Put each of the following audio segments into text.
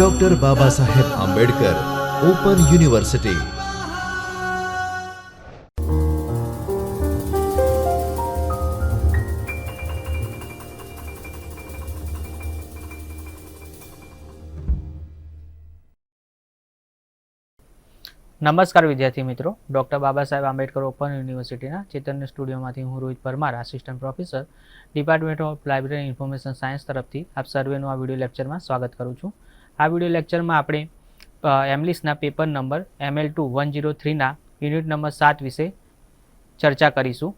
Doctor Baba Saheb Ambedkar open university નમસ્કાર વિદ્યાર્થી મિત્રો. ડૉક્ટર બાબા સાહેબ આંબેડકર ઓપન યુનિવર્સિટીના ચેતન્ય સ્ટુડિયોમાંથી હું Rohit Parmar assistant professor department of library information science તરફથી આપ સર્વેનું આ વીડિયો લેક્ચરમાં સ્વાગત કરું છું. આ વીડિયો લેક્ચરમાં આપણે એમલિસના paper number ML two one zero થ્રીના unit number સાત વિશે ચર્ચા કરીશું.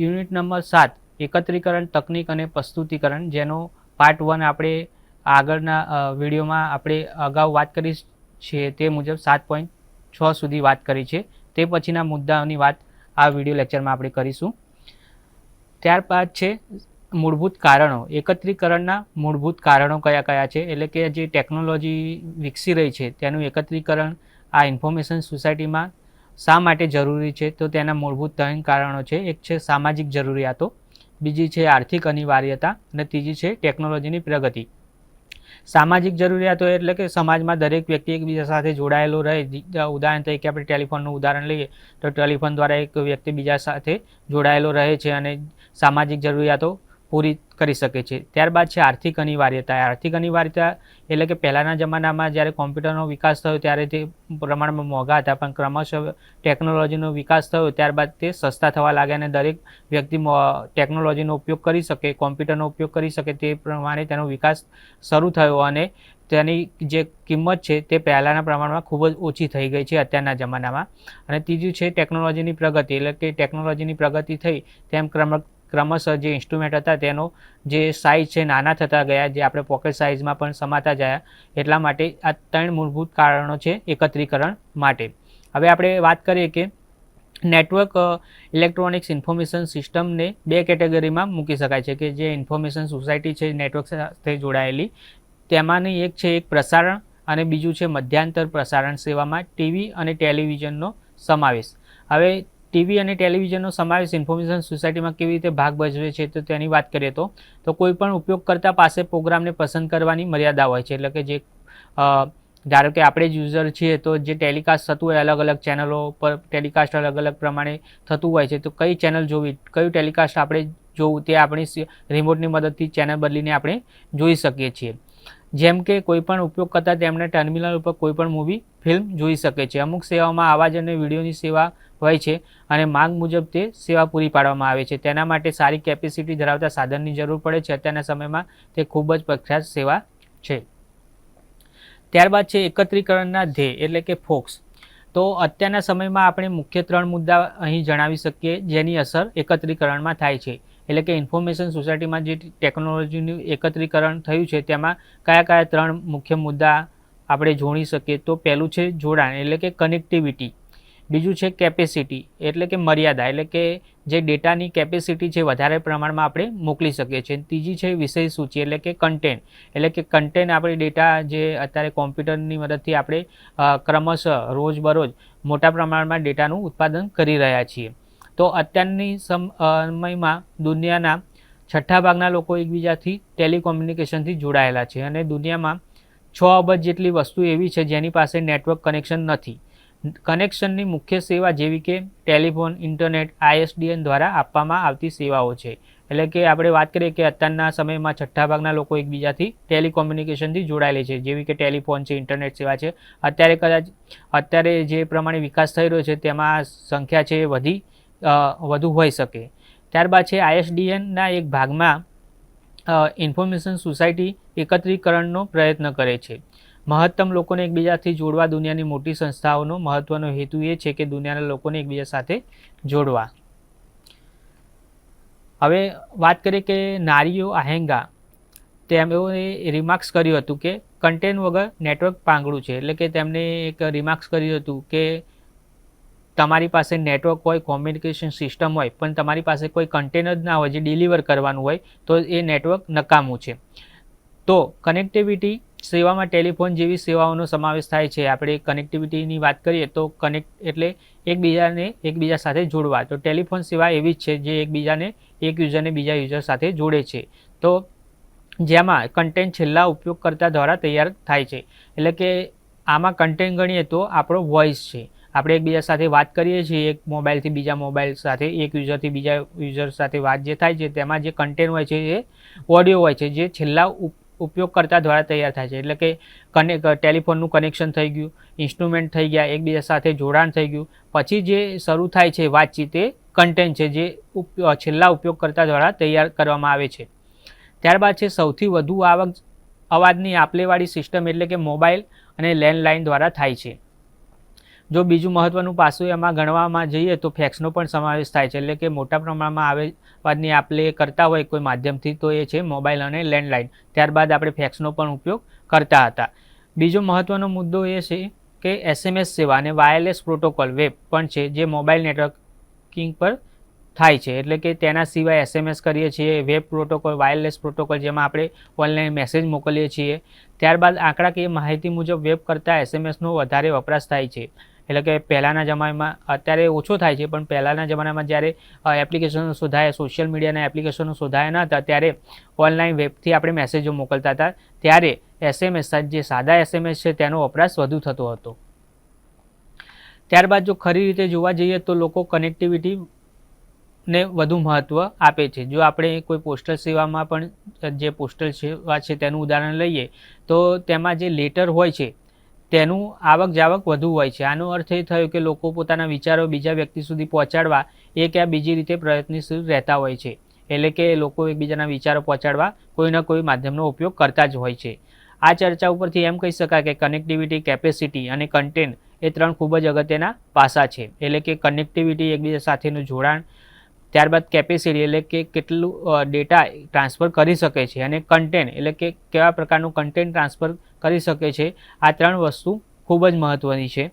યુનિટ નંબર સાત, એકત્રીકરણ, તકનીક અને પ્રસ્તુતિકરણ જેનો પાર્ટ વન આપણે આગળના વિડીયોમાં આપણે અગાઉ વાત કરી છે તે મુજબ સાત પોઈન્ટ છ સુધી વાત કરી છે. તે પછીના મુદ્દાઓની વાત આ વીડિયો લેક્ચરમાં આપણે કરીશું. ત્યારબાદ છે મૂળભૂત કારણો, એકત્રીકરણના મૂળભૂત કારણો કયા કયા છે? એટલે કે જે ટેકનોલોજી વિકસી રહી છે, તેનું એકત્રીકરણ આ ઇન્ફોર્મેશન સોસાયટીમાં શા માટે જરૂરી છે? તો તેના મૂળભૂત ત્રણ કારણો છે. એક છે સામાજિક જરૂરિયાતો, બીજી છે આર્થિક અનિવાર્યતા, અને ત્રીજી છે ટેકનોલોજીની પ્રગતિ. સામાજિક જરૂરિયાતો એટલે કે સમાજમાં દરેક વ્યક્તિ એકબીજા સાથે જોડાયેલો રહે. ઉદાહરણ તરીકે આપણે ટેલિફોનનું ઉદાહરણ લઈએ, તો ટેલિફોન દ્વારા એક વ્યક્તિ બીજા સાથે જોડાયેલો રહે છે અને સામાજિક જરૂરિયાતો પૂરી કરી શકે છે. ત્યારબાદ છે આર્થિક અનિવાર્યતા. આર્થિક અનિવાર્યતા એટલે કે પહેલાંના જમાનામાં જ્યારે કોમ્પ્યુટરનો વિકાસ થયો ત્યારે તે પ્રમાણમાં મોંઘા હતા, પણ ક્રમશઃ ટેકનોલોજીનો વિકાસ થયો, ત્યારબાદ તે સસ્તા થવા લાગ્યા અને દરેક વ્યક્તિ ટેકનોલોજીનો ઉપયોગ કરી શકે, કોમ્પ્યુટરનો ઉપયોગ કરી શકે તે પ્રમાણે તેનો વિકાસ શરૂ થયો અને તેની જે કિંમત છે તે પહેલાંના પ્રમાણમાં ખૂબ જ ઓછી થઈ ગઈ છે અત્યારના જમાનામાં. અને ત્રીજું છે ટેકનોલોજીની પ્રગતિ. એટલે કે ટેકનોલોજીની પ્રગતિ થઈ તેમ ક્રમ ક્રમશઃ જે ઇન્સ્ટ્રુમેન્ટ હતા તેનો જે સાઇઝ છે, નાના થતા ગયા, જે આપણે પોકેટ સાઇઝમાં પણ સમાતા ગયા, એટલા માટે આ ત્રણ મૂળભૂત કારણો છે એકત્રીકરણ માટે. હવે આપણે વાત કરીએ કે નેટવર્ક ઇલેક્ટ્રોનિક્સ ઇન્ફોર્મેશન સિસ્ટમને બે કેટેગરીમાં મૂકી શકાય છે કે જે ઇન્ફોર્મેશન સોસાયટી છે નેટવર્ક સાથે જોડાયેલી. તેમાંની એક છે એક પ્રસારણ અને બીજું છે મધ્યાંતર પ્રસારણ સેવામાં ટીવી અને ટેલિવિઝનનો સમાવેશ. હવે ટીવી અને ટેલિવિઝનનો સમાવેશ ઇન્ફોર્મેશન સોસાયટીમાં કેવી રીતે ભાગ ભજવે છે તો તેની વાત કરીએ તો તો કોઈ પણ ઉપયોગકર્તા પાસે પ્રોગ્રામને પસંદ કરવાની મર્યાદા હોય છે. એટલે કે જે ધારો કે આપણે જ યુઝર છીએ તો જે ટેલિકાસ્ટ થતું હોય અલગ અલગ ચેનલો પર ટેલિકાસ્ટ અલગ અલગ પ્રમાણે થતું હોય છે. તો કઈ ચેનલ જોવી, કયું ટેલિકાસ્ટ આપણે જોવું તે આપણી રિમોટની મદદથી ચેનલ બદલીને આપણે જોઈ શકીએ છીએ. જેમ કે કોઈ પણ ઉપયોગકર્તા તેમના ટર્મિનલ ઉપર કોઈ પણ મૂવી ફિલ્મ જોઈ શકે છે. અમુક સેવાઓમાં અવાજ અને વિડીયોની સેવા હોય છે અને માંગ મુજબ તે સેવા પૂરી પાડવામાં આવે છે. તેના માટે સારી કેપેસિટી ધરાવતા સાધનની જરૂર પડે છે. અત્યારના સમયમાં તે ખૂબ જ પ્રખ્યાત સેવા છે. ત્યારબાદ છે એકત્રીકરણના ધ્યેય, એટલે કે ફોક્સ. તો અત્યારના સમયમાં આપણે મુખ્ય ત્રણ મુદ્દા અહીં જણાવી શકીએ, જેની અસર એકત્રીકરણમાં થાય છે. એટલે કે ઇન્ફોર્મેશન સોસાયટીમાં જે ટેકનોલોજીનું એકત્રીકરણ થયું છે, તેમાં કયા કયા ત્રણ મુખ્ય મુદ્દા આપણે જોડી શકીએ? તો પહેલું છે જોડાણ, એટલે કે કનેક્ટિવિટી બીજું છે કેપેસિટી એટલે કે મર્યાદા, એટલે કે જે ડેટાની કેપેસિટી છે વધારે પ્રમાણમાં આપણે મોકલી શકીએ છીએ. ત્રીજી છે વિષય સૂચિ, એટલે કે કન્ટેન્ટ એટલે કે કન્ટેન્ટ આપણે ડેટા જે અત્યારે કોમ્પ્યુટરની મદદથી આપણે ક્રમશઃ રોજબરોજ મોટા પ્રમાણમાં ડેટાનું ઉત્પાદન કરી રહ્યા છીએ. તો અત્યારની સમ સમયમાં દુનિયાના છઠ્ઠા ભાગના લોકો એકબીજાથી ટેલિકોમ્યુનિકેશનથી જોડાયેલા છે અને દુનિયામાં છ અબજ જેટલી વસ્તુ એવી છે જેની પાસે નેટવર્ક કનેક્શન નથી. કનેક્શનની મુખ્ય સેવા જેવી કે ટેલિફોન, ઇન્ટરનેટ, આઈએસડીએન દ્વારા આપવામાં આવતી સેવાઓ છે. એટલે કે આપણે વાત કરીએ કે અત્યારના સમયમાં છઠ્ઠા ભાગના લોકો એકબીજાથી ટેલિકોમ્યુનિકેશનથી જોડાયેલી છે. જેવી કે ટેલિફોન છે, ઇન્ટરનેટ સેવા છે. અત્યારે કદાચ, અત્યારે જે પ્રમાણે વિકાસ થઈ રહ્યો છે, તેમાં સંખ્યા છે વધી વધુ હોઈ શકે. ત્યારબાદ છે આઈએસડીએનના એક ભાગમાં ઇન્ફોર્મેશન સોસાયટી એકત્રીકરણનો પ્રયત્ન કરે છે. મહત્તમ લોકોને એકબીજાથી જોડવા દુનિયાની મોટી સંસ્થાઓનો મહત્વનો હેતુ એ છે કે દુનિયાના લોકોને એકબીજા સાથે જોડવા. હવે વાત કરીએ કે નારીઓ આહેંગા. તેઓએ રિમાર્ક્સ કર્યું હતું કે કન્ટેન્ટ વગર નેટવર્ક પાંગળું છે. એટલે કે તેમણે એક રિમાર્ક્સ કર્યું હતું કે તમારી પાસે નેટવર્ક હોય કોમ્યુનિકેશન સિસ્ટમ હોય, પણ તમારી પાસે કોઈ કન્ટેનર જ ના હોય, જે ડિલિવર કરવાનું હોય, તો એ નેટવર્ક નકામું છે. તો કનેક્ટિવિટી સેવામાં ટેલિફોન જેવી સેવાઓનો સમાવેશ થાય છે. આપણે કનેક્ટિવિટીની વાત કરીએ તો કનેક્ટ એટલે એકબીજાને એકબીજા સાથે જોડવા. તો ટેલિફોન સેવા એવી જ છે જે એકબીજાને એક યુઝરને બીજા યુઝર સાથે જોડે છે. તો જેમાં કન્ટેન્ટ છેલ્લા ઉપયોગકર્તા દ્વારા તૈયાર થાય છે. એટલે કે આમાં કન્ટેન્ટ ગણીએ તો આપણો વોઇસ છે. આપણે એકબીજા સાથે વાત કરીએ છીએ, એક મોબાઈલથી બીજા મોબાઈલ સાથે, એક યુઝરથી બીજા યુઝર સાથે વાત જે થાય છે, તેમાં જે કન્ટેન્ટ હોય છે એ ઓડિયો હોય છે. જે છેલ્લા ઉપયોગકર્તા દ્વારા તૈયાર થાય છે. એટલે કે કનેક ટેલિફોનનું કનેક્શન થઈ ગયું ઇન્સ્ટ્રુમેન્ટ થઈ ગયા, એકબીજા સાથે જોડાણ થઈ ગયું. પછી જે શરૂ થાય છે વાતચીત એ કન્ટેન્ટ છે જે છેલ્લા ઉપયોગકર્તા દ્વારા તૈયાર કરવામાં આવે છે. ત્યારબાદ છે સૌથી વધુ આવક, અવાજની આપલેવાળી સિસ્ટમ એટલે કે મોબાઈલ અને લેન્ડલાઇન દ્વારા થાય છે. જો બીજું મહત્વનું પાસું એમાં ગણવામાં જઈએ તો ફેક્સનો પણ સમાવેશ થાય છે. એટલે કે મોટા પ્રમાણમાં આવે અવાજની આપલે કરતા હોય કોઈ માધ્યમથી, તો એ છે મોબાઈલ અને લેન્ડલાઇન ત્યારબાદ આપણે ફેક્સનો પણ ઉપયોગ કરતા હતા. બીજો મહત્વનો મુદ્દો એ છે કે એસએમએસ સેવા અને વાયરલેસ પ્રોટોકોલ વેબ પણ છે, જે મોબાઈલ નેટવર્કિંગ પર થાય છે. એટલે કે તેના સિવાય એસએમએસ કરીએ છીએ વેબ પ્રોટોકોલ વાયરલેસ પ્રોટોકોલ જેમાં આપણે ઓનલાઈન મેસેજ મોકલીએ છીએ. ત્યારબાદ આંકડાકીય માહિતી મુજબ વેબ કરતાં એસએમએસનો વધારે વપરાશ થાય છે. એટલે કે પહેલાંના જમાનામાં અત્યારે ઓછો થાય છે, પણ પહેલાંના જમાનામાં જ્યારે એપ્લિકેશનો શોધાયા સોશિયલ મીડિયાના એપ્લિકેશનો શોધાયા ન હતા, ત્યારે ઓનલાઈન વેબથી આપણે મેસેજો મોકલતા હતા. ત્યારે એસએમએસ જે સાદા એસએમએસ છે, તેનો વપરાશ વધુ થતો હતો. ત્યારબાદ જો ખરી રીતે જોવા જઈએ તો લોકો કનેક્ટિવિટી ને વધુ મહત્ત્વ આપે છે. જો આપણે કોઈ પોસ્ટલ સેવામાં પણ જે પોસ્ટલ સેવા છે, તેનું ઉદાહરણ લઈએ, તો તેમાં જે લેટર હોય છે તેનું આવક જાવક વધુ હોય છે. આનો અર્થ એ થયો કે લોકો પોતાના વિચારો બીજા વ્યક્તિ સુધી પહોંચાડવા એ ક્યાં બીજી રીતે પ્રયત્નશીલ રહેતા હોય છે. એટલે કે લોકો એકબીજાના વિચારો પહોંચાડવા કોઈના કોઈ માધ્યમનો ઉપયોગ કરતા જ હોય છે. આ ચર્ચા ઉપરથી એમ કહી શકાય કે કનેક્ટિવિટી કેપેસિટી અને કન્ટેન્ટ એ ત્રણ ખૂબ જ અગત્યના પાસા છે. એટલે કે કનેક્ટિવિટી એકબીજા સાથેનું જોડાણ ત્યારબાદ કેપેસિટી એટલે કે કેટલું ડેટા ટ્રાન્સફર કરી શકે છે અને કન્ટેન્ટ એટલે કે કેવા પ્રકારનું કન્ટેન્ટ ટ્રાન્સફર કરી શકે છે, આ ત્રણ વસ્તુ ખૂબ જ મહત્ત્વની છે.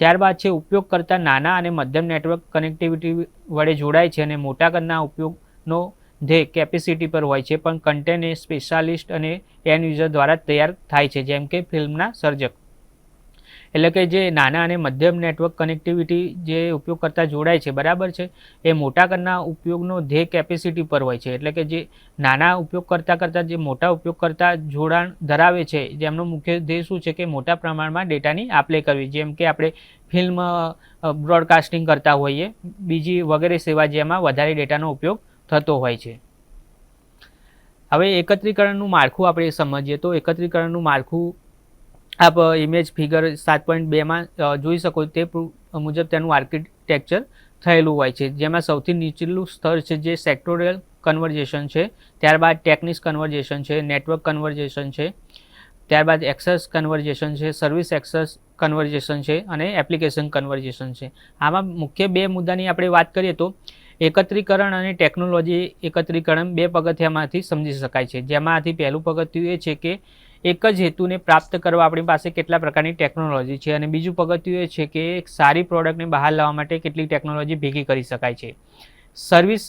ત્યારબાદ છે ઉપયોગ કરતા નાના અને મધ્યમ નેટવર્ક કનેક્ટિવિટી વડે જોડાય છે અને મોટા કદના ઉપયોગનો ધ્યેય કેપેસિટી પર હોય છે, પણ કન્ટેન્ટ એ સ્પેશિયાલિસ્ટ અને એન્ડ યુઝર દ્વારા તૈયાર થાય છે, જેમ કે ફિલ્મના સર્જક. એટલે કે જે નાના અને મધ્યમ નેટવર્ક કનેક્ટિવિટી જે ઉપયોગ કરતા જોડાય છે, બરાબર છે? એ મોટા કરના ઉપયોગનો ધ્યેય કેપેસિટી પર હોય છે. એટલે કે જે નાના ઉપયોગ કરતાં જે મોટા ઉપયોગ કરતા જોડાણ ધરાવે છે, જેમનો મુખ્ય ધ્યેય શું છે કે મોટા પ્રમાણમાં ડેટાની આપલે કરવી. જેમ કે આપણે ફિલ્મ બ્રોડકાસ્ટિંગ કરતા હોઈએ, બીજી વગેરે સેવા જેમાં વધારે ડેટાનો ઉપયોગ થતો હોય છે. હવે એકત્રીકરણનું માળખું આપણે સમજીએ તો એકત્રીકરણનું માળખું આપ ઇમેજ ફિગર સાત પોઈન્ટ બેમાં જોઈ શકો તે મુજબ તેનું આર્કિટેક્ચર થયેલું હોય છે. જેમાં સૌથી નીચેલું સ્તર છે જે સેક્ટોરિયલ કન્વર્જેશન છે, ત્યારબાદ ટેકનિક્સ કન્વર્જેશન છે નેટવર્ક કન્વર્જેશન છે, ત્યારબાદ એક્સેસ કન્વર્જેશન છે સર્વિસ એક્સેસ કન્વર્જેશન છે અને એપ્લિકેશન કન્વર્જેશન છે. આમાં મુખ્ય બે મુદ્દાની આપણે વાત કરીએ તો એકત્રીકરણ અને ટેકનોલોજી એકત્રીકરણ બે પગથિયામાંથી સમજી શકાય છે. જેમાંથી પહેલું પગથિયું એ છે કે એક જ હેતુને પ્રાપ્ત કરવા આપણી પાસે કેટલા પ્રકારની ટેકનોલોજી છે અને બીજું પગથિયું એ છે કે એક સારી પ્રોડક્ટને બહાર લાવવા માટે કેટલી ટેકનોલોજી ભેગી કરી શકાય છે. સર્વિસ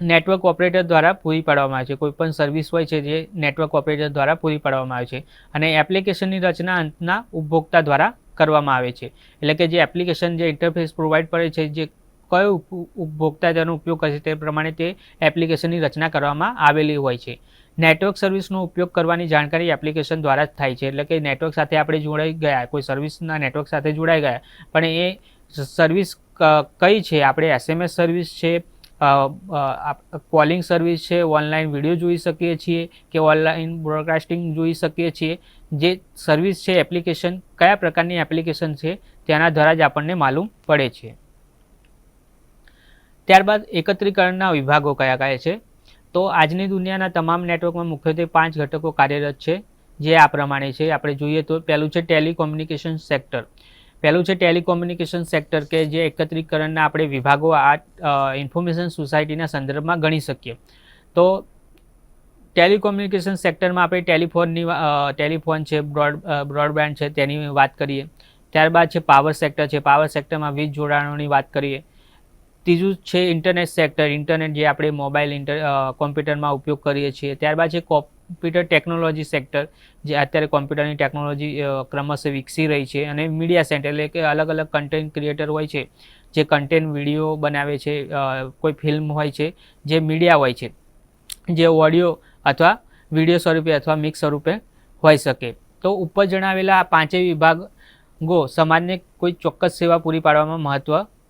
નેટવર્ક ઓપરેટર દ્વારા પૂરી પાડવામાં આવે છે. કોઈપણ સર્વિસ હોય છે જે નેટવર્ક ઓપરેટર દ્વારા પૂરી પાડવામાં આવે છે અને એપ્લિકેશનની રચના અંતના ઉપભોક્તા દ્વારા કરવામાં આવે છે. એટલે કે જે એપ્લિકેશન જે ઇન્ટરફેસ પ્રોવાઈડ કરે છે, જે કયો ઉપ- ઉપભોક્તા તેનો ઉપયોગ કરશે તે પ્રમાણે તે એપ્લિકેશનની રચના કરવામાં આવેલી હોય છે. નેટવર્ક સર્વિસનો ઉપયોગ કરવાની જાણકારી એપ્લિકેશન દ્વારા જ થાય છે, એટલે કે નેટવર્ક સાથે આપણે જોડાઈ ગયા, કોઈ સર્વિસના નેટવર્ક સાથે જોડાઈ ગયા, પણ એ સર્વિસ કઈ છે? આપણે એસએમએસ સર્વિસ છે કોલિંગ સર્વિસ છે, ઓનલાઈન વીડિયો જોઈ શકીએ છીએ કે ઓનલાઈન બ્રોડકાસ્ટિંગ જોઈ શકીએ છીએ, જે સર્વિસ છે, એપ્લિકેશન, કયા પ્રકારની એપ્લિકેશન છે, તેના દ્વારા જ આપણને માલુમ પડે છે. ત્યારબાદ એકત્રીકરણના વિભાગો કયા કયા છે? તો આજની દુનિયાના તમામ નેટવર્કમાં મુખ્યત્વે પાંચ ઘટકો કાર્યરત છે, જે આ પ્રમાણે છે. આપણે જોઈએ તો પહેલું છે ટેલિકોમ્યુનિકેશન સેક્ટર. પહેલું છે ટેલિકોમ્યુનિકેશન સેક્ટર કે જે એકત્રીકરણના આપણે વિભાગો આ ઇન્ફોર્મેશન સોસાયટીના સંદર્ભમાં ગણી શકીએ. તો ટેલિકોમ્યુનિકેશન સેક્ટરમાં આપણે ટેલિફોનની ટેલિફોન છે, બ્રોડ બ્રોડબેન્ડ છે તેની વાત કરીએ. ત્યારબાદ છે પાવર સેક્ટર છે. પાવર સેક્ટરમાં વીજ જોડાણોની વાત કરીએ. ત્રીજું છે ઇન્ટરનેટ સેક્ટર ઇન્ટરનેટ જે આપણે મોબાઈલ ઇન્ટર કોમ્પ્યુટરમાં ઉપયોગ કરીએ છીએ. ત્યારબાદ છે કોમ્પ્યુટર ટેકનોલોજી સેક્ટર જે અત્યારે કોમ્પ્યુટરની ટેકનોલોજી ક્રમશઃ વિકસી રહી છે. અને મીડિયા સેન્ટર એટલે કે અલગ અલગ કન્ટેન્ટ ક્રિએટર હોય છે. જે કન્ટેન્ટ વીડિયો બનાવે છે કોઈ ફિલ્મ હોય છે, જે મીડિયા હોય છે. જે ઓડિયો અથવા વીડિયો સ્વરૂપે અથવા મિક્સ સ્વરૂપે હોઈ શકે. તો ઉપર જણાવેલા આ પાંચેય વિભાગો સમાજને કોઈ ચોક્કસ સેવા પૂરી પાડવામાં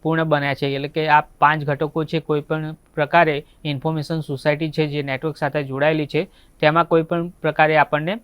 મહત્વપૂર્ણ બન્યા છે. એટલે કે આ પાંચ ઘટકો છે, કોઈ પણ પ્રકારે ઇન્ફોર્મેશન સોસાયટી છે, જે નેટવર્ક સાથે જોડાયેલી છે, તેમાં કોઈ પણ પ્રકારે આપણને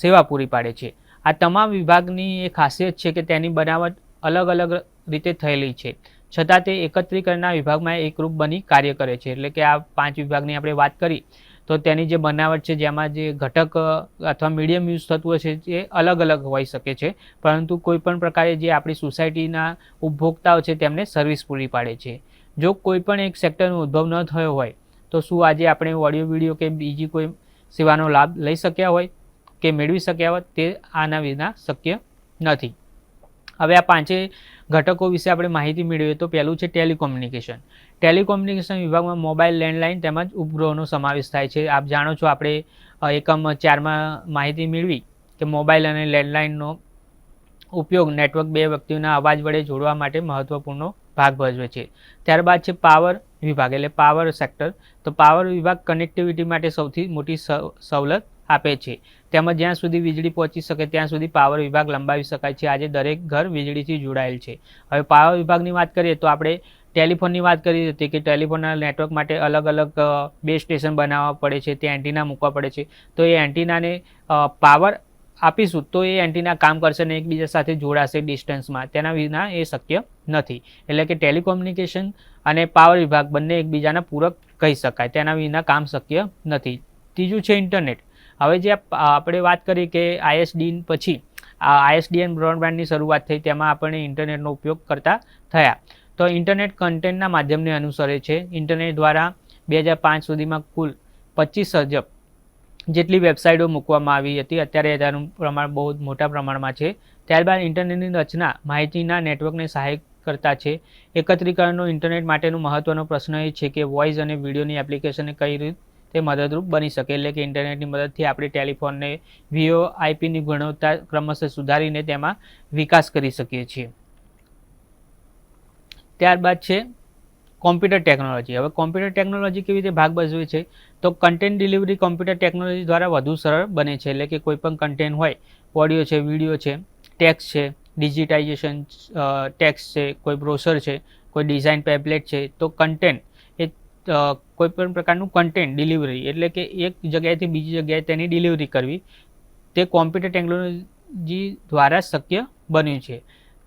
સેવા પૂરી પાડે છે. આ તમામ વિભાગની એ ખાસિયત છે કે તેની બનાવટ અલગ અલગ રીતે થયેલી છે. છતાં તે એકત્રીકરણના વિભાગમાં એકરૂપ બની કાર્ય કરે છે. એટલે કે આ પાંચ વિભાગની આપણે વાત કરી તો તેની જે બનાવટ છે, જેમાં જે ઘટક અથવા મીડિયમ યુઝ થતું હોય છે, એ અલગ અલગ હોઈ શકે છે. પરંતુ કોઈ પણ પ્રકારે જે આપણી સોસાયટીના ઉપભોક્તાઓ છે, તેમને સર્વિસ પૂરી પાડે છે. જો કોઈ પણ એક સેક્ટરનો ઉદ્ભવ ન થયો હોય, તો શું આજે આપણે ઓડિયો વીડિયો કે બીજી કોઈ સેવાનો લાભ લઈ શક્યા હોય, કે મેળવી શક્યા હોય તે આના વિના શક્ય નથી. હવે આ પાંચે ઘટકો વિશે આપણે માહિતી મેળવીએ તો પહેલું છે ટેલિકોમ્યુનિકેશન. ટેલિકોમ્યુનિકેશન વિભાગમાં મોબાઈલ લેન્ડલાઇન તેમજ ઉપગ્રહોનો સમાવેશ થાય છે. આપ જાણો છો આપણે એકમ ચારમાં માહિતી મેળવી કે મોબાઈલ અને લેન્ડલાઇનનો ઉપયોગ નેટવર્ક બે વ્યક્તિઓના અવાજ વડે જોડવા માટે મહત્વપૂર્ણ ભાગ ભજવે છે. ત્યારબાદ છે પાવર વિભાગ, એટલે પાવર સેક્ટર. તો પાવર વિભાગ કનેક્ટિવિટી માટે સૌથી મોટી સવ- સવલત આપે છે. તેમજ જ્યાં સુધી વીજળી પહોંચી શકે ત્યાં સુધી પાવર વિભાગ લંબાવી શકાય છે. આજે દરેક ઘર વીજળીથી જોડાયેલ છે. હવે પાવર વિભાગની વાત કરીએ તો આપણે ટેલિફોનની વાત કરી હતી કે ટેલિફોનના નેટવર્ક માટે અલગ અલગ બે સ્ટેશન બનાવવા પડે છે. ત્યાં એન્ટીના મૂકવા પડે છે. તો એ એન્ટીનાને પાવર આપીશું તો એ એન્ટીના કામ કરશે ને એકબીજા સાથે જોડાશે ડિસ્ટન્સમાં. તેના વિના એ શક્ય નથી. એટલે કે ટેલિકોમ્યુનિકેશન અને પાવર વિભાગ બંને એકબીજાના પૂરક કહી શકાય. તેના વિના કામ શક્ય નથી. ત્રીજું છે ઇન્ટરનેટ. હવે જે આપણે વાત કરી કે આઈએસડી પછી આઈએસડીએન બ્રોડબેન્ડની શરૂઆત થઈ તેમાં આપણે ઇન્ટરનેટનો ઉપયોગ કરતા થયા. તો ઇન્ટરનેટ કન્ટેન્ટના માધ્યમને અનુસરે છે. ઇન્ટરનેટ દ્વારા બે હજાર પાંચ સુધીમાં કુલ પચીસ અજબ જેટલી વેબસાઇટો મૂકવામાં આવી હતી. અત્યારે તેનું પ્રમાણ બહુ મોટા પ્રમાણમાં છે. ત્યારબાદ ઇન્ટરનેટની રચના માહિતીના નેટવર્કને સહાય કરતા છે. એકત્રીકરણનો ઇન્ટરનેટ માટેનો મહત્વનો પ્રશ્ન એ છે કે વોઇસ અને વિડીયોની એપ્લિકેશનને કઈ રીતે મદદરૂપ બની શકે. એટલે કે ઇન્ટરનેટની મદદથી આપણે ટેલિફોનને વીઓ આઈપીની ગુણવત્તા ક્રમશઃ સુધારીને તેમાં વિકાસ કરી શકીએ છીએ. ત્યારબાદ છે કોમ્પ્યુટર ટેકનોલોજી. હવે કોમ્પ્યુટર ટેકનોલોજી કેવી રીતે ભાગ ભજવે છે? તો કન્ટેન્ટ ડિલિવરી કોમ્પ્યુટર ટેકનોલોજી દ્વારા વધુ સરળ બને છે. એટલે કે કોઈપણ કન્ટેન્ટ હોય, ઓડિયો છે, વીડિયો છે ટેક્સ છે, ડિજિટાઇઝેશન ટેક્સ છે, કોઈ બ્રોશર છે, કોઈ ડિઝાઇન પેમ્પલેટ છે, તો કન્ટેન્ટ કોઈ પણ પ્રકારનું કન્ટેન્ટ ડિલિવરી એટલે કે એક જગ્યાએથી બીજી જગ્યાએ તેની ડિલિવરી કરવી, તે કોમ્પ્યુટર ટેકનોલોજી દ્વારા શક્ય બન્યું છે.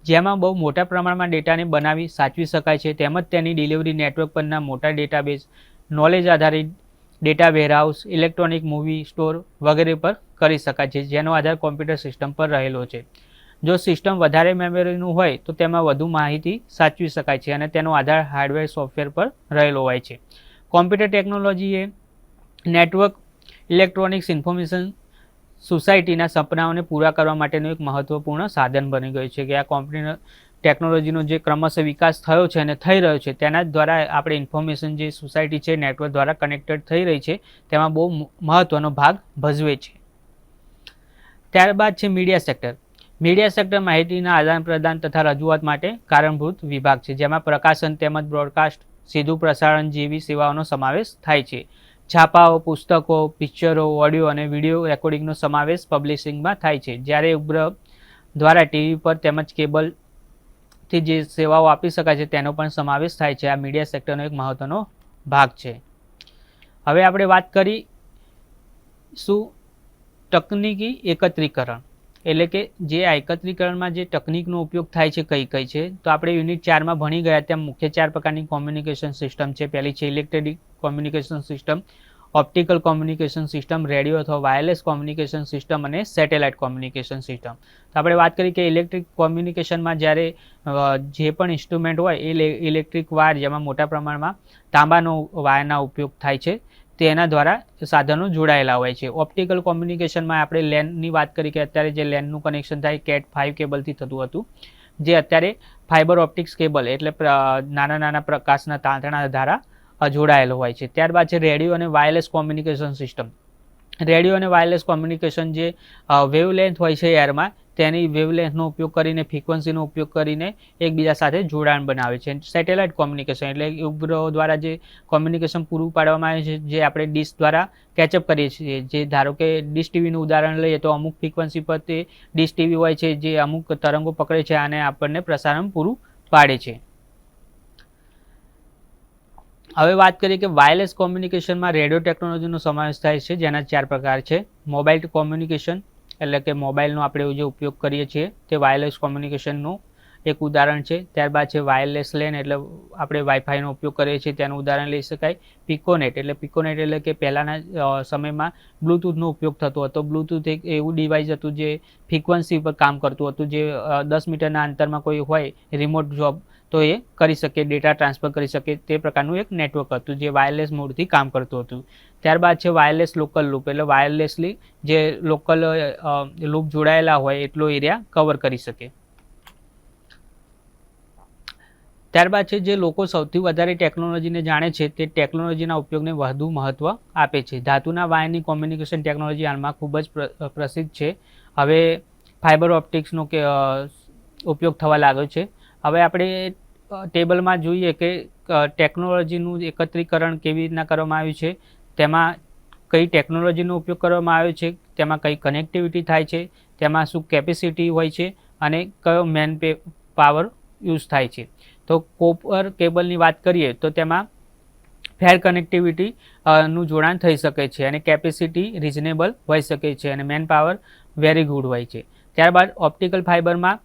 જેમાં બહુ મોટા પ્રમાણમાં ડેટાને બનાવી સાચવી શકાય છે. તેમજ તેની ડિલિવરી નેટવર્ક પરના મોટા ડેટાબેઝ નોલેજ આધારિત data warehouse electronic movie store વગેરે પર કરી શકાય છે, જેનો આધાર કોમ્પ્યુટર સિસ્ટમ પર રહેલો છે. જો સિસ્ટમ વધારે મેમરીનું હોય, તો તેમાં વધુ માહિતી સાચવી શકાય છે અને તેનો આધાર હાર્ડવેર સોફ્ટવેર પર રહેલો હોય છે. કોમ્પ્યુટર ટેકનોલોજીએ નેટવર્ક ઇલેક્ટ્રોનિક્સ ઇન્ફોર્મેશન સોસાયટીના સપનાઓને પૂરા કરવા માટેનું એક મહત્વપૂર્ણ સાધન બની ગયું છે કે આ કોમ્પ્યુટર ટેકનોલોજીનો જે ક્રમશઃ વિકાસ થયો છે અને થઈ રહ્યો છે, તેના દ્વારા આપણે ઇન્ફોર્મેશન જે સોસાયટી છે નેટવર્ક દ્વારા કનેક્ટેડ થઈ રહી છે, તેમાં બહુ મહત્ત્વનો ભાગ ભજવે છે. ત્યારબાદ છે મીડિયા સેક્ટર મીડિયા સેક્ટર માહિતીના આદાન પ્રદાન તથા રજૂઆત માટે કારણભૂત વિભાગ છે, જેમાં પ્રકાશન તેમજ બ્રોડકાસ્ટ સીધું પ્રસારણ જેવી સેવાઓનો સમાવેશ થાય છે. છાપાઓ, પુસ્તકો પિક્ચરો ઓડિયો અને વીડિયો રેકોર્ડિંગનો સમાવેશ પબ્લિશિંગમાં થાય છે. જ્યારે ઉપગ્રહ દ્વારા ટીવી પર તેમજ કેબલથી જે સેવાઓ આપી શકાય છે, તેનો પણ સમાવેશ થાય છે. આ મીડિયા સેક્ટરનો એક મહત્વનો ભાગ છે. હવે આપણે વાત કરી શું તકનીકી એકત્રીકરણ. એટલે કે જે એકત્રીકરણમાં જે તકનિકનો ઉપયોગ થાય છે, કઈ કઈ છે, તો આપણે યુનિટ ચારમાં ભણી ગયા, ત્યાં મુખ્ય ચાર પ્રકારની કોમ્યુનિકેશન સિસ્ટમ છે. પહેલી છે electric communication system optical communication system radio અથવા વાયરલેસ કોમ્યુનિકેશન સિસ્ટમ અને સેટેલાઇટ કોમ્યુનિકેશન સિસ્ટમ તો આપણે વાત કરી કે ઇલેક્ટ્રિક કોમ્યુનિકેશનમાં જ્યારે જે પણ ઇન્સ્ટ્રુમેન્ટ હોય, એ ઇલેક્ટ્રિક વાયર જેમાં મોટા પ્રમાણમાં તાંબાનો, વાયરના ઉપયોગ થાય છે. તેના દ્વારા સાધનો જોડાયેલા હોય છે. ઓપ્ટિકલ કોમ્યુનિકેશનમાં આપણે લેનની વાત કરી કે અત્યારે જે લેનનું કનેક્શન થાય કેટ ફાઇવ કેબલથી થતું હતું, જે અત્યારે ફાઇબર ઓપ્ટિક્સ કેબલ એટલે નાના નાના પ્રકાશના તાંતણા દ્વારા જોડાયેલો હોય છે. ત્યારબાદ છે રેડિયો અને વાયરલેસ કોમ્યુનિકેશન સિસ્ટમ રેડિયો અને વાયરલેસ કોમ્યુનિકેશન જે વેવ લેન્થ હોય છે એરમાં તેની વેવલેન્થનો ઉપયોગ કરીને ફ્રિકવન્સીનો ઉપયોગ કરીને એકબીજા સાથે જોડાણ બનાવે છે. સેટેલાઇટ કોમ્યુનિકેશન એટલે ઉપગ્રહો દ્વારા જે કોમ્યુનિકેશન પૂરું પાડવામાં આવે છે, જે આપણે ડિશ દ્વારા કેચઅપ કરીએ છીએ. જે ધારો કે ડિશ ટીવીનું ઉદાહરણ લઈએ તો અમુક ફ્રિકવન્સી પર તે ડિશ ટીવી હોય છે, જે અમુક તરંગો પકડે છે અને આપણને પ્રસારણ પૂરું પાડે છે. હવે વાત કરીએ કે વાયરલેસ કોમ્યુનિકેશનમાં રેડિયો ટેકનોલોજીનો સમાવેશ થાય છે, જેના ચાર પ્રકાર છે. મોબાઈલ કોમ્યુનિકેશન એટલે કે મોબાઈલનો આપણે જે ઉપયોગ કરીએ છીએ તે વાયરલેસ કોમ્યુનિકેશનનું એક ઉદાહરણ છે. ત્યારબાદ છે વાયરલેસ લેન એટલે આપણે વાઈફાઈનો ઉપયોગ કરીએ છીએ, તેનું ઉદાહરણ લઈ શકાય. પિકોનેટ એટલે પિકોનેટ એટલે કે પહેલાંના સમયમાં બ્લૂટૂથનો ઉપયોગ થતો હતો. બ્લૂટૂથ એક એવું ડિવાઇસ હતું જે ફ્રીક્વન્સી પર કામ કરતું હતું, જે દસ મીટરના અંતરમાં કોઈ હોય રિમોટ જોબ તો એ કરી શકે ડેટા ટ્રાન્સફર કરી શકે, તે પ્રકારનું એક નેટવર્ક હતું જે વાયરલેસ મોડથી કામ કરતું હતું. ત્યારબાદ છે વાયરલેસ લોકલ લૂપ એટલે વાયરલેસલી જે લોકલ લૂપ જોડાયેલા હોય એટલો એરિયા કવર કરી શકે. ત્યારબાદ છે જે લોકો સૌથી વધારે ટેકનોલોજીને જાણે છે તે ટેકનોલોજીના ઉપયોગને વધુ મહત્ત્વ આપે છે. ધાતુના વાયરની કોમ્યુનિકેશન ટેકનોલોજી હાલમાં ખૂબ જ પ્ર- પ્રસિદ્ધ છે. હવે ફાઇબર ઓપ્ટિક્સનો કે ઉપયોગ થવા લાગ્યો છે. હવે આપણે ટેબલમાં જોઈએ કે ટેકનોલોજીનું એકત્રીકરણ કેવી રીતના કરવામાં આવ્યું છે, તેમાં કઈ ટેકનોલોજીનો ઉપયોગ કરવામાં આવ્યો છે, તેમાં કઈ કનેક્ટિવિટી થાય છે, તેમાં શું કેપેસિટી હોય છે અને કયો મેન પાવર યુઝ થાય છે. તો કોપર કેબલની વાત કરીએ તો તેમાં ફેર કનેક્ટિવિટી નું જોડાણ થઈ શકે છે અને કેપેસિટી રિઝનેબલ હોઈ શકે છે અને મેન પાવર વેરી ગુડ હોય છે. ત્યારબાદ ઓપ્ટિકલ ફાઇબરમાં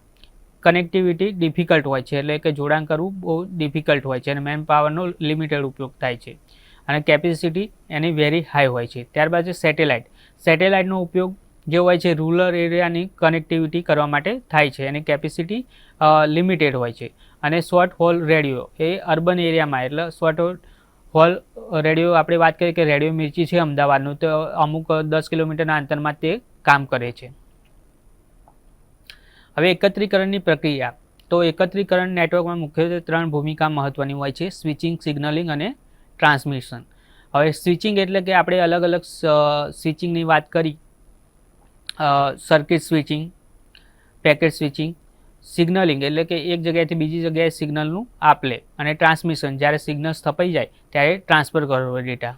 કનેક્ટિવિટી ડિફિકલ્ટ હોય છે. એટલે કે જોડાણ કરવું બહુ ડિફિકલ્ટ હોય છે અને મેન પાવરનો લિમિટેડ ઉપયોગ થાય છે. અને કેપેસિટી એની વેરી હાઈ હોય છે. ત્યારબાદ છે સેટેલાઇટ સેટેલાઇટનો ઉપયોગ જે હોય છે રૂરલ એરિયાની કનેક્ટિવિટી કરવા માટે થાય છે. એની કેપેસિટી લિમિટેડ હોય છે. અને શોર્ટ હોલ રેડિયો એ અર્બન એરિયામાં એટલે શોર્ટ હોલ રેડિયો આપણે વાત કરીએ કે રેડિયો મિર્ચી છે અમદાવાદનું, તો અમુક દસ કિલોમીટરના અંતરમાં તે કામ કરે છે. હવે એકત્રીકરણની પ્રક્રિયા. તો એકત્રીકરણ નેટવર્કમાં મુખ્યત્વે ત્રણ ભૂમિકા મહત્વની હોય છે, સ્વિચિંગ, સિગ્નલિંગ અને ટ્રાન્સમિશન. હવે સ્વિચિંગ એટલે કે આપણે અલગ અલગ સ્વિચિંગની વાત કરી. Circuit switching, packet switching, signalling એટલે કે એક જગ્યાએથી બીજી જગ્યાએ સિગ્નલનું આપ લે અને ટ્રાન્સમિશન. જ્યારે સિગ્નલ સ્થપાઈ જાય, ત્યારે ટ્રાન્સફર કરવો ડેટા.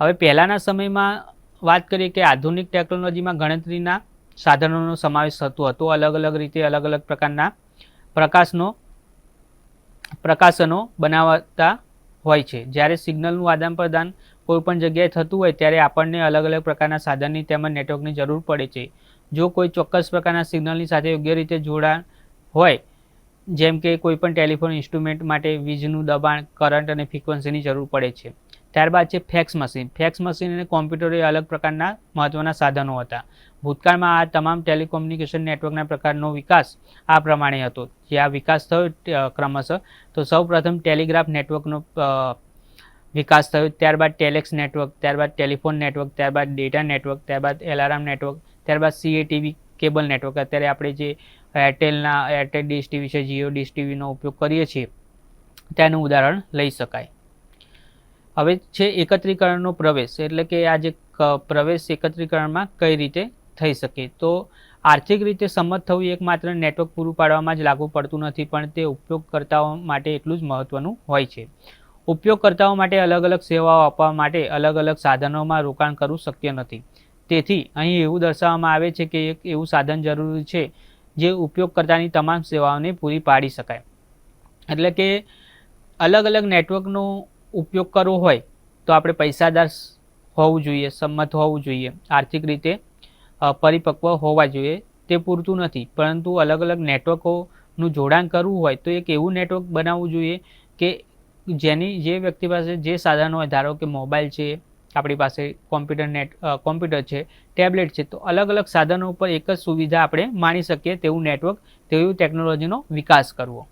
હવે પહેલાંના સમયમાં વાત કરીએ કે આધુનિક ટેકનોલોજીમાં ગણતરીના સાધનોનો સમાવેશ થતો હતો. અલગ અલગ રીતે અલગ અલગ પ્રકારના પ્રકાશનો પ્રકાશનો બનાવતા હોય છે. જ્યારે સિગ્નલનું આદાન પ્રદાન કોઈપણ જગ્યાએ થતું હોય ત્યારે આપણને અલગ અલગ પ્રકારના સાધનની તેમજ નેટવર્કની જરૂર પડે છે. જો કોઈ ચોક્કસ પ્રકારના સિગ્નલની સાથે યોગ્ય રીતે જોડાણ હોય, જેમ કે કોઈપણ ટેલિફોન ઇન્સ્ટ્રુમેન્ટ માટે વીજનું દબાણ, કરંટ અને ફ્રીક્વન્સીની જરૂર પડે છે. ત્યારબાદ છે ફેક્સ મશીન ફેક્સ મશીન અને કોમ્પ્યુટર એ અલગ પ્રકારના મહત્ત્વના સાધનો હતા. ભૂતકાળમાં આ તમામ ટેલિકોમ્યુનિકેશન નેટવર્કના પ્રકારનો વિકાસ આ પ્રમાણે હતો. જે આ વિકાસ થયો ક્રમશઃ તો સૌપ્રથમ ટેલિગ્રાફ નેટવર્કનો વિકાસ થયો. ત્યારબાદ ટેલેક્સ નેટવર્ક ત્યારબાદ ટેલિફોન નેટવર્ક ત્યારબાદ ડેટા નેટવર્ક ત્યારબાદ એલારામ નેટવર્ક ત્યારબાદ સીએટીવી કેબલ નેટવર્ક અત્યારે આપણે જે એરટેલના એરટેલ ડીશ ટીવી છે જીઓ ડીશ ટીવીનો ઉપયોગ કરીએ છીએ, તેનું ઉદાહરણ લઈ શકાય. હવે છે એકત્રીકરણનો પ્રવેશ, એટલે કે આ જે પ્રવેશ એકત્રીકરણમાં કઈ રીતે થઈ શકે? તો આર્થિક રીતે સંમત થવું એકમાત્ર નેટવર્ક પૂરું પાડવામાં જ લાગુ પડતું નથી, પણ તે ઉપયોગકર્તાઓ માટે એટલું જ મહત્વનું હોય છે. ઉપયોગકર્તાઓ માટે અલગ અલગ સેવાઓ આપવા માટે અલગ અલગ સાધનોમાં રોકાણ કરવું શક્ય નથી. તેથી અહીં એવું દર્શાવવામાં આવે છે કે એક એવું સાધન જરૂરી છે જે ઉપયોગકર્તાની તમામ સેવાઓને પૂરી પાડી શકાય. એટલે કે અલગ અલગ નેટવર્કનો ઉપયોગ કરવો હોય તો આપણે પૈસાદાર હોવું જોઈએ, સંમત હોવું જોઈએ. આર્થિક રીતે પરિપક્વ હોવા જોઈએ. તે પૂરતું નથી. પરંતુ અલગ અલગ નેટવર્કોનું જોડાણ કરવું હોય તો એક એવું નેટવર્ક બનાવવું જોઈએ કે જેની, જે વ્યક્તિ પાસે જે સાધનો હોય, ધારો કે મોબાઈલ છે, આપણી પાસે કોમ્પ્યુટર નેટ કોમ્પ્યુટર છે, ટેબ્લેટ છે, તો અલગ અલગ સાધનો ઉપર એક જ સુવિધા આપણે માણી શકીએ તેવું નેટવર્ક, તેવું ટેકનોલોજીનો વિકાસ કરવો.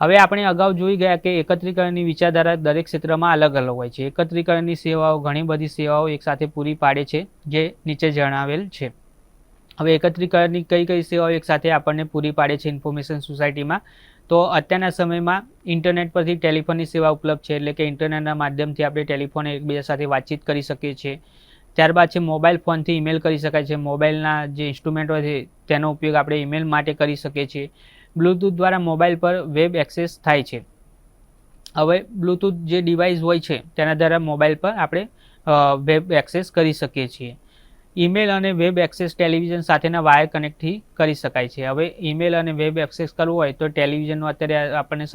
હવે આપણે અગાઉ જોઈ ગયા કે એકત્રીકરણની વિચારધારા દરેક ક્ષેત્રમાં અલગ અલગ હોય છે. એકત્રીકરણની સેવાઓ ઘણી બધી સેવાઓ એકસાથે પૂરી પાડે છે, જે નીચે જણાવેલ છે. હવે એકત્રીકરણની કઈ કઈ સેવાઓ એકસાથે આપણને પૂરી પાડે છે ઇન્ફોર્મેશન સોસાયટીમાં? તો અત્યારના સમયમાં ઇન્ટરનેટ પરથી ટેલિફોનની સેવા ઉપલબ્ધ છે, એટલે કે ઇન્ટરનેટના માધ્યમથી આપણે ટેલિફોન એકબીજા સાથે વાતચીત કરી શકીએ છીએ. ત્યારબાદ છે મોબાઈલ ફોનથી ઈમેલ કરી શકાય છે. મોબાઈલના જે ઇન્સ્ટ્રુમેન્ટ હોય છે, તેનો ઉપયોગ આપણે ઈમેલ માટે કરી શકીએ છીએ. બ્લૂટૂથ દ્વારા મોબાઈલ પર વેબ એક્સેસ થાય છે. હવે બ્લૂટૂથ જે ડિવાઇસ હોય છે, તેના દ્વારા મોબાઈલ પર આપણે વેબ એક્સેસ કરી શકીએ છીએ. ઈમેલ અને વેબ એક્સેસ ટેલિવિઝન સાથેના વાયર કનેક્ટથી કરી શકાય છે. હવે ઈમેલ અને વેબ એક્સેસ કરવું હોય તો ટેલિવિઝનનું અત્યારે આપણને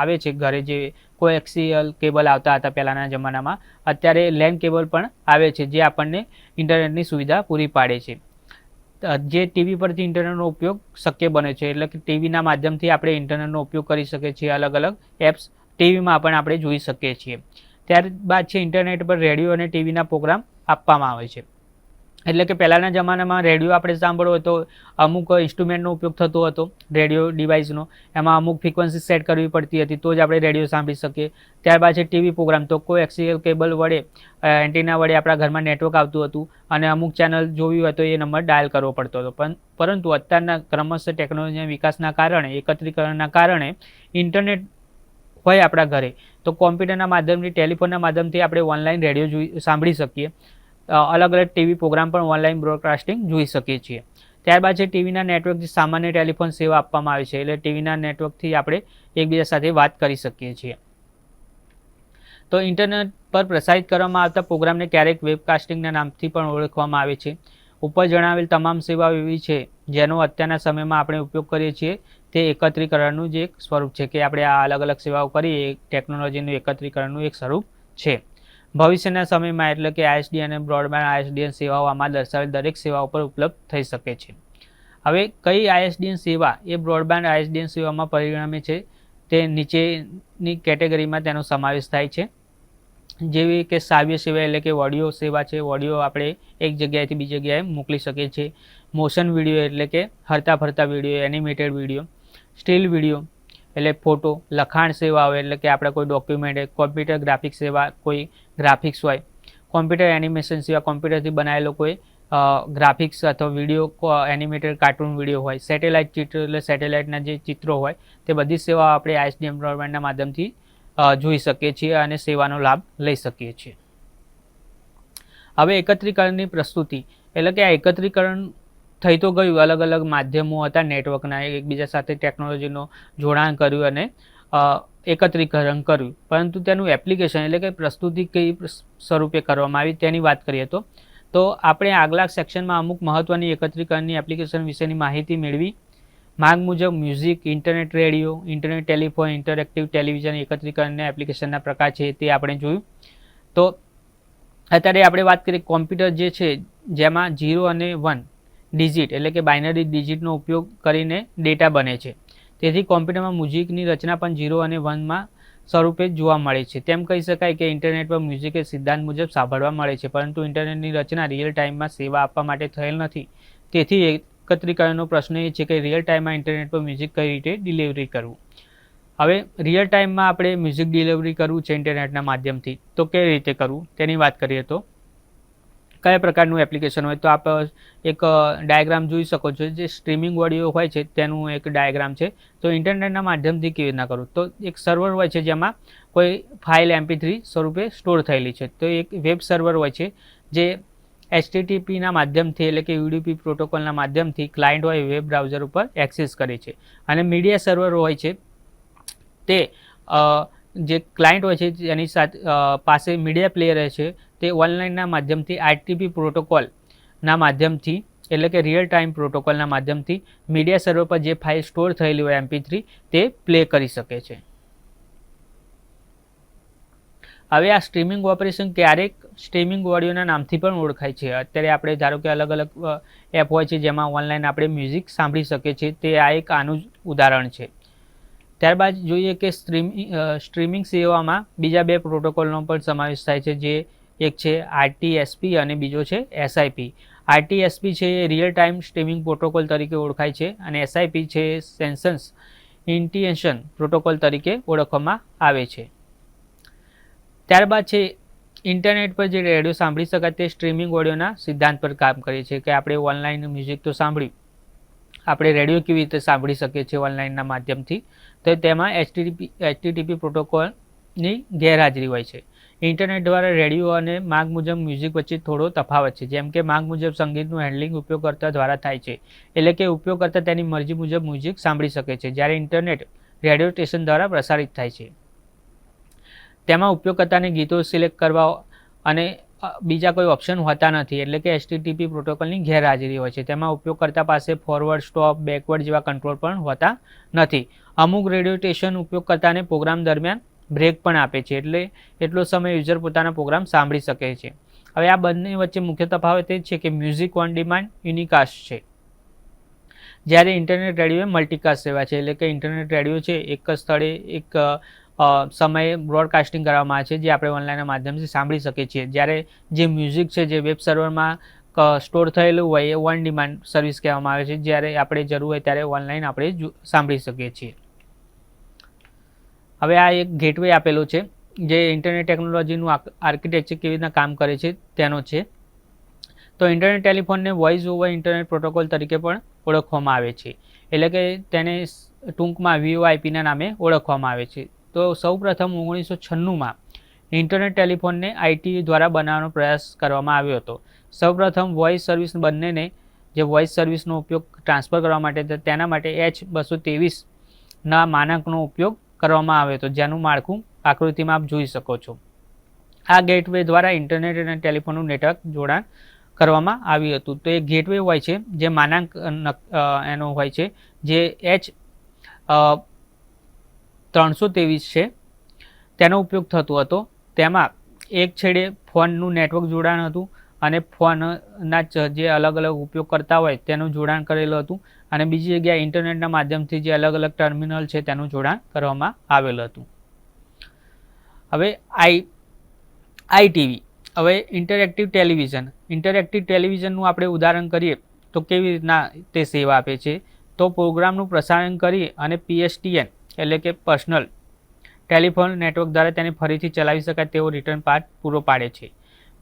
આવે છે. ઘરે જે કોએક્સિયલ કેબલ આવતા હતા પહેલાંના જમાનામાં, અત્યારે લેન્ડ કેબલ પણ આવે છે, જે આપણને ઇન્ટરનેટની સુવિધા પૂરી પાડે છે. જે ટીવી પરથી ઇન્ટરનેટનો ઉપયોગ શક્ય બને છે. એટલે કે ટીવીના માધ્યમથી આપણે ઇન્ટરનેટનો ઉપયોગ કરી શકીએ છીએ અલગ અલગ એપ્સ ટીવીમાં પણ આપણે જોઈ શકીએ છીએ. ત્યારબાદ છે ઇન્ટરનેટ પર રેડિયો અને ટીવીના પ્રોગ્રામ આપવામાં આવે છે. એટલે કે પહેલાંના જમાનામાં રેડિયો આપણે સાંભળવો તો અમુક ઇન્સ્ટ્રુમેન્ટનો ઉપયોગ થતો હતો, રેડિયો ડિવાઇસનો. એમાં અમુક ફ્રિકવન્સી સેટ કરવી પડતી હતી, તો જ આપણે રેડિયો સાંભળી શકીએ. ત્યારબાદ છે ટીવી પ્રોગ્રામ તો કોઈ એક્સિયલ કેબલ વડે એન્ટીના વડે આપણા ઘરમાં નેટવર્ક આવતું હતું અને અમુક ચેનલ જોવી હોય તો એ નંબર ડાયલ કરવો પડતો હતો. પણ, પરંતુ અત્યારના ક્રમશઃ ટેકનોલોજીના વિકાસના કારણે, એકત્રીકરણના કારણે ઇન્ટરનેટ હોય આપણા ઘરે. તો કોમ્પ્યુટરના માધ્યમથી ટેલિફોનના માધ્યમથી આપણે ઓનલાઈન રેડિયો જોઈ, સાંભળી શકીએ. અલગ અલગ ટીવી પ્રોગ્રામ પણ ઓનલાઈન બ્રોડકાસ્ટિંગ જોઈ શકીએ છીએ. ત્યારબાદ છે ટીવીના નેટવર્કથી સામાન્ય ટેલિફોન સેવા આપવામાં આવે છે, એટલે ટીવીના નેટવર્કથી આપણે એકબીજા સાથે વાત કરી શકીએ છીએ. તો ઇન્ટરનેટ પર પ્રસારિત કરવામાં આવતા પ્રોગ્રામને ક્યારેક વેબકાસ્ટિંગના નામથી પણ ઓળખવામાં આવે છે. ઉપર જણાવેલ તમામ સેવાઓ એવી છે, જેનો અત્યારના સમયમાં આપણે ઉપયોગ કરીએ છીએ, તે એકત્રીકરણનું જે એક સ્વરૂપ છે કે આપણે આ અલગ અલગ સેવાઓ કરીએ, એ ટેકનોલોજીનું એકત્રીકરણનું એક સ્વરૂપ છે. ભવિષ્યના સમયમાં એટલે કે આઈએસડી અને બ્રોડબેન્ડ આઈએસડીએન સેવાઓ આમાં દર્શાવેલ દરેક સેવાઓ પર ઉપલબ્ધ થઈ શકે છે. હવે કઈ આઈએસડીએન સેવા એ બ્રોડબેન્ડ આઈએસડીએન સેવામાં પરિણમે છે તે નીચેની કેટેગરીમાં તેનો સમાવેશ થાય છે. જેવી કે સાવ્ય સેવા એટલે કે ઓડિયો સેવા છે, ઓડિયો આપણે એક જગ્યાએથી બીજી જગ્યાએ મોકલી શકીએ છીએ. મોશન વીડિયો એટલે કે હરતા ફરતા video animated video still video એટલે ફોટો લખાણ સેવા હોય એટલે કે આપણે કોઈ ડોક્યુમેન્ટ કોમ્પ્યુટર ગ્રાફિક સેવા, કોઈ ગ્રાફિક્સ હોય. કોમ્પ્યુટર એનિમેશન સિવાય કોમ્પ્યુટરથી બનાવેલો કોઈ ગ્રાફિક્સ અથવા વીડિયો એનિમેટેડ કાર્ટૂન વીડિયો હોય સેટેલાઇટ ચિત્ર એટલે સેટેલાઇટના જે ચિત્રો હોય, તે બધી સેવાઓ આપણે આઈએસડીએમ બ્રોડબેન્ડના માધ્યમથી જોઈ શકીએ છીએ અને સેવાનો લાભ લઈ શકીએ છીએ. હવે એકત્રીકરણની પ્રસ્તુતિ, એટલે કે આ એકત્રીકરણ થઈ તો ગયું, અલગ અલગ માધ્યમો હતા નેટવર્કના એકબીજા સાથે ટેકનોલોજીનો જોડાણ કર્યું અને એકત્રીકરણ કર્યું. પરંતુ તેનું એપ્લિકેશન એટલે કે પ્રસ્તુતિ કઈ સ્વરૂપે કરવામાં આવી તેની વાત કરીએ તો તો આપણે આગલા સેક્શનમાં અમુક મહત્ત્વની એકત્રીકરણની એપ્લિકેશન વિશેની માહિતી મેળવી. માંગ મુજબ music internet radio internet telephone interactive television એકત્રીકરણના એપ્લિકેશનના પ્રકાર છે તે આપણે જોયું. તો અત્યારે આપણે વાત કરીએ કોમ્પ્યુટર જે છે, જેમાં ઝીરો અને વન ડિજિટ એટલે કે બાઇનરી ડિજિટનો ઉપયોગ કરીને ડેટા બને છે. તેથી કોમ્પ્યુટરમાં મ્યુઝિકની રચના પણ ઝીરો અને વનમાં સ્વરૂપે જોવા મળે છે. તેમ કહી શકાય કે ઇન્ટરનેટ પર મ્યુઝિક સિદ્ધાંત મુજબ સાંભળવા મળે છે, પરંતુ ઇન્ટરનેટની રચના રિયલ ટાઈમમાં સેવા આપવા માટે થયેલ નથી. તેથી એકત્રીકરણનો પ્રશ્ન એ છે કે રિયલ ટાઈમમાં ઇન્ટરનેટ પર મ્યુઝિક કઈ રીતે ડિલિવરી કરવું? હવે રિયલ ટાઈમમાં આપણે મ્યુઝિક ડિલિવરી કરવું છે ઇન્ટરનેટના માધ્યમથી. તો કઈ રીતે કરવું? તેની વાત કરીએ તો કયા પ્રકારનું એપ્લિકેશન હોય, તો આપ એક ડાયાગ્રામ જોઈ શકો છો. જે સ્ટ્રીમિંગ ઓડિયો હોય છે, તેનું એક ડાયાગ્રામ છે. તો ઇન્ટરનેટના માધ્યમથી કેવી રીતના કરવું? તો એક સર્વર હોય છે જેમાં કોઈ ફાઇલ એમપી થ્રી સ્વરૂપે સ્ટોર થયેલી છે. તો એક વેબ સર્વર હોય છે, જે એચટીટીપીના માધ્યમથી એટલે કે યુડીપી પ્રોટોકોલના માધ્યમથી ક્લાયન્ટ હોય વેબ બ્રાઉઝર ઉપર એક્સેસ કરે છે. અને મીડિયા સર્વર હોય છે, તે જે ક્લાયન્ટ હોય છે એની સાથે પાસે મીડિયા પ્લેયર છે તે ઓનલાઈનના માધ્યમથી આરટીપી પ્રોટોકોલના માધ્યમથી, એટલે કે રિયલ ટાઈમ પ્રોટોકોલના માધ્યમથી મીડિયા સર્વર પર જે ફાઇલ સ્ટોર થયેલી હોય એમપી થ્રી તે પ્લે કરી શકે છે. હવે આ સ્ટ્રીમિંગ ઓપરેશન ક્યારેક સ્ટ્રીમિંગ ઓડિયોના નામથી પણ ઓળખાય છે. અત્યારે આપણે ધારો કે અલગ અલગ એપ હોય છે જેમાં ઓનલાઈન આપણે મ્યુઝિક સાંભળી શકીએ છીએ. તે આ એક આનું જ ઉદાહરણ છે. ત્યારબાદ જોઈએ કે સ્ટ્રીમિંગ સ્ટ્રીમિંગ સેવામાં બીજા બે પ્રોટોકોલનો પણ સમાવેશ થાય છે, જે એક છે આરટીએસપી અને બીજો છે એસઆઈપી. આરટીએસપી છે એ રિયલ ટાઈમ સ્ટ્રીમિંગ પ્રોટોકોલ તરીકે ઓળખાય છે અને એસઆઈપી છે સેન્સન્સ ઇન્ટિએશન પ્રોટોકોલ તરીકે ઓળખવામાં આવે છે. ત્યારબાદ છે ઇન્ટરનેટ પર જે રેડિયો સાંભળી શકાય તે સ્ટ્રીમિંગ ઓડિયોના સિદ્ધાંત પર કામ કરે છે કે આપણે ઓનલાઈન મ્યુઝિક તો સાંભળ્યું. આપણે રેડિયો કેવી રીતે સાંભળી શકીએ છીએ ઓનલાઈનના માધ્યમથી? તો તેમાં એચટીટીપી એચટીટીપી પ્રોટોકોલની ગેરહાજરી હોય છે. ઇન્ટરનેટ દ્વારા રેડિયો અને માંગ મુજબ મ્યુઝિક વચ્ચે થોડો તફાવત છે. જેમ કે માંગ મુજબ સંગીતનું હેન્ડલિંગ ઉપયોગકર્તા દ્વારા થાય છે. એટલે કે ઉપયોગકર્તા તેની મરજી મુજબ મ્યુઝિક સાંભળી શકે છે, જ્યારે ઇન્ટરનેટ રેડિયો સ્ટેશન દ્વારા પ્રસારિત થાય છે. તેમાં ઉપયોગકર્તાને ગીતો સિલેક્ટ કરવા અને બીજા કોઈ ઓપ્શન હોતા નથી. એટલે કે એસટીટીપી પ્રોટોકોલની ગેરહાજરી હોય છે. તેમાં ઉપયોગકર્તા પાસે ફોરવર્ડ સ્ટોપ બેકવર્ડ જેવા કંટ્રોલ પણ હોતા નથી. અમુક રેડિયો સ્ટેશન ઉપયોગકર્તાને પ્રોગ્રામ દરમિયાન બ્રેક પણ આપે છે. એટલે એટલો સમય યુઝર પોતાના પ્રોગ્રામ સાંભળી શકે છે. હવે આ બંને વચ્ચે મુખ્ય તફાવત એ છે કે મ્યુઝિક ઓન ડિમાન્ડ યુનિકાસ્ટ છે. જ્યારે ઇન્ટરનેટ રેડિયો મલ્ટીકાસ્ટ સેવા છે. એટલે કે ઇન્ટરનેટ રેડિયો છે, એક સ્થળે એક સમયે બ્રોડકાસ્ટિંગ કરવામાં આવે છે, જે આપણે ઓનલાઈનના માધ્યમથી સાંભળી શકીએ છીએ. જ્યારે જે મ્યુઝિક છે, જે વેબ સર્વરમાં સ્ટોર થયેલું હોય, એ ઓન ડિમાન્ડ સર્વિસ કહેવામાં આવે છે. જ્યારે આપણે જરૂર હોય ત્યારે ઓનલાઈન આપણે સાંભળી શકીએ છીએ. હવે આ એક ગેટવે આપેલો છે, જે ઇન્ટરનેટ ટેકનોલોજીનું આર્કિટેક્ચર કેવી રીતના કામ કરે છે, તેનો છે. તો ઇન્ટરનેટ ટેલિફોનને વોઇસ ઓવર ઇન્ટરનેટ પ્રોટોકોલ તરીકે પણ ઓળખવામાં આવે છે. એટલે કે તેને ટૂંકમાં વીઓઆઈપીના નામે ઓળખવામાં આવે છે. તો સૌપ્રથમ ઓગણીસો છન્નુંમાં ઇન્ટરનેટ ટેલિફોનને આઈટી દ્વારા બનાવવાનો પ્રયાસ કરવામાં આવ્યો હતો. સૌપ્રથમ વોઇસ સર્વિસ બંનેને જે વોઇસ સર્વિસનો ઉપયોગ ટ્રાન્સફર કરવા માટે, તેના માટે એચ બસો ત્રેવીસના માનકનો ઉપયોગ કરવામાં આવ્યો હતો જેનું માળખું આકૃતિમાં આપ જોઈ શકો છો. આ ગેટવે દ્વારા ઇન્ટરનેટ અને ટેલિફોનનું નેટવર્ક જોડાણ કરવામાં આવ્યું હતું. તો એ ગેટવે હોય છે, જે માનાંક એનો હોય છે, જે એચ ત્રણસો ત્રેવીસ છે. તેનો ઉપયોગ થતો હતો. તેમાં એક છેડે ફોનનું નેટવર્ક જોડાણ હતું. અને ફોનના જ- અલગ અલગ ઉપયોગ કરતા હોય તેનું જોડાણ કરેલું હતું. અને બીજી જગ્યાએ ઇન્ટરનેટના માધ્યમથી જે અલગ અલગ ટર્મિનલ છે તેનું જોડાણ કરવામાં આવેલું હતું. હવે આઈ, આઈટીવી. હવે ઇન્ટરેક્ટિવ ટેલિવિઝન. ઇન્ટરેક્ટિવ ટેલિવિઝનનું આપણે ઉદાહરણ કરીએ તો કેવી રીતના તે સેવા આપે છે? તો પ્રોગ્રામનું પ્રસારણ કરી અને પીએસટીએન, એટલે કે પર્સનલ ટેલિફોન નેટવર્ક દ્વારા તેને ફરીથી ચલાવી શકાય તેવો રિટર્ન પાર્ટ પૂરો પાડે છે.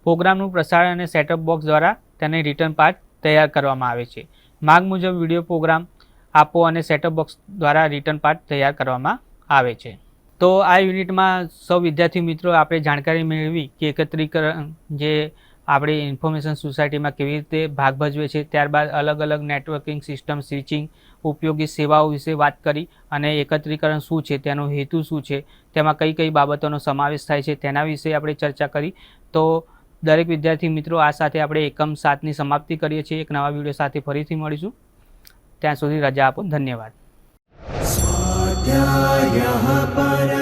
પ્રોગ્રામનું પ્રસારણ અને સેટઅપ બોક્સ દ્વારા તેને રિટર્ન પાર્ટ તૈયાર કરવામાં આવે છે. માગ મુજબ વીડિયો પ્રોગ્રામ આપો અને સેટઅપ બોક્સ દ્વારા રિટર્ન પાર્ટ તૈયાર કરવામાં આવે છે. તો આ યુનિટમાં સૌ વિદ્યાર્થી મિત્રો આપણે જાણકારી મેળવી કે એકત્રીકરણ જે આપણી ઇન્ફોર્મેશન સોસાયટીમાં કેવી રીતે ભાગ ભજવે છે, ત્યારબાદ અલગ અલગ નેટવર્કિંગ સિસ્ટમ સ્વિચિંગ ઉપયોગી સેવાઓ વિશે વાત કરી અને એકત્રીકરણ શું છે, તેનો હેતુ શું છે, તેમાં કઈ કઈ બાબતોનો સમાવેશ થાય છે, તેના વિશે આપણે ચર્ચા કરી. તો દરેક વિદ્યાર્થી મિત્રો, આ સાથે આપણે એકમ સાતની સમાપ્તિ કરીએ છીએ. એક નવા વીડિયો સાથે ફરીથી મળીશું. ત્યાં સુધી રજા આપો. ધન્યવાદ. પર